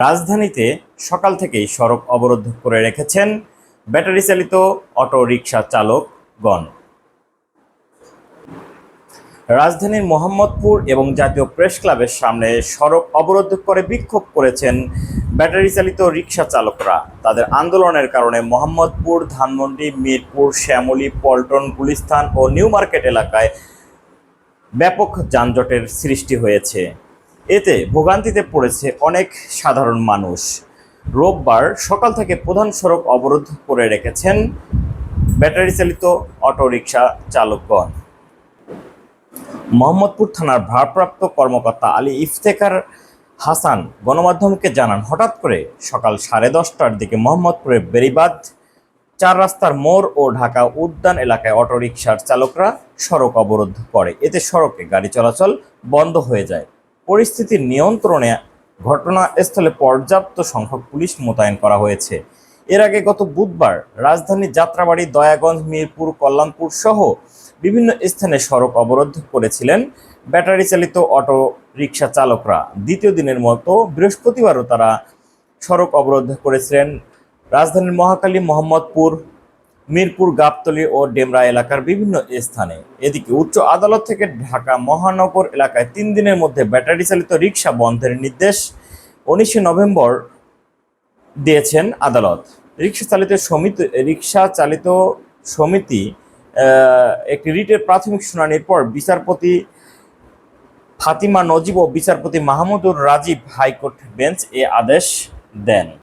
রাজধানীতে সকাল থেকেই সড়ক অবরোধ করে রেখেছেন ব্যাটারি চালিত অটো রিকশা চালকগণ। রাজধানীর মোহাম্মদপুর এবং জাতীয় প্রেস ক্লাবের সামনে সড়ক অবরোধ করে বিক্ষোভ করেছেন ব্যাটারি চালিত রিকশা চালকরা। তাদের আন্দোলনের কারণে মোহাম্মদপুর, ধানমন্ডি, মিরপুর, শ্যামলী, পল্টন, গুলিস্তান ও নিউ মার্কেট এলাকায় ব্যাপক যানজটের সৃষ্টি হয়েছে। এতে ভোগান্তিতে পড়েছে অনেক সাধারণ মানুষ। রোববার সকাল থেকে প্রধান সড়ক অবরোধ করে রেখেছেন ব্যাটারি চালিত অটোরিকশা চালকগণ। মোহাম্মদপুর থানার ভারপ্রাপ্ত কর্মকর্তা আলী ইফতেখার হাসান গণমাধ্যমকে জানান, হঠাৎ করে সকাল সাড়ে দশটার দিকে মোহাম্মদপুরের বেরিবাদ চার রাস্তার মোড় ও ঢাকা উদ্যান এলাকায় অটোরিকশার চালকরা সড়ক অবরোধ করে। এতে সড়কে গাড়ি চলাচল বন্ধ হয়ে যায়। পরিস্থিতি নিয়ন্ত্রণে ঘটনাস্থলে পর্যাপ্ত সংখ্যক পুলিশ মোতায়েন করা হয়েছে। এর আগে গত বুধবার রাজধানীর যাত্রাবাড়ি, দয়াগঞ্জ, মিরপুর, কল্যাণপুর সহ বিভিন্ন স্থানে সড়ক অবরোধ করেছিলেন ব্যাটারি চালিত অটো রিকশা চালকরা। দ্বিতীয় দিনের মতো বৃহস্পতিবারও তারা সড়ক অবরোধ করেছিলেন। রাজধানীর মহাকালী মোহাম্মদপুর মিরপুর, গাবতলী ও ডেমরা এলাকার বিভিন্ন স্থানে। এদিকে উচ্চ আদালত থেকে ঢাকা মহানগর এলাকায় তিন দিনের মধ্যে ব্যাটারি চালিত রিক্সা বন্ধের নির্দেশ উনিশে নভেম্বর দিয়েছেন আদালত। রিক্সা চালিত সমিতি রিক্সা চালিত সমিতি একটি রিটের প্রাথমিক শুনানির পর বিচারপতি ফাতিমা নজিব ও বিচারপতি Mahmudur Rajib high court bench এ আদেশ দেন।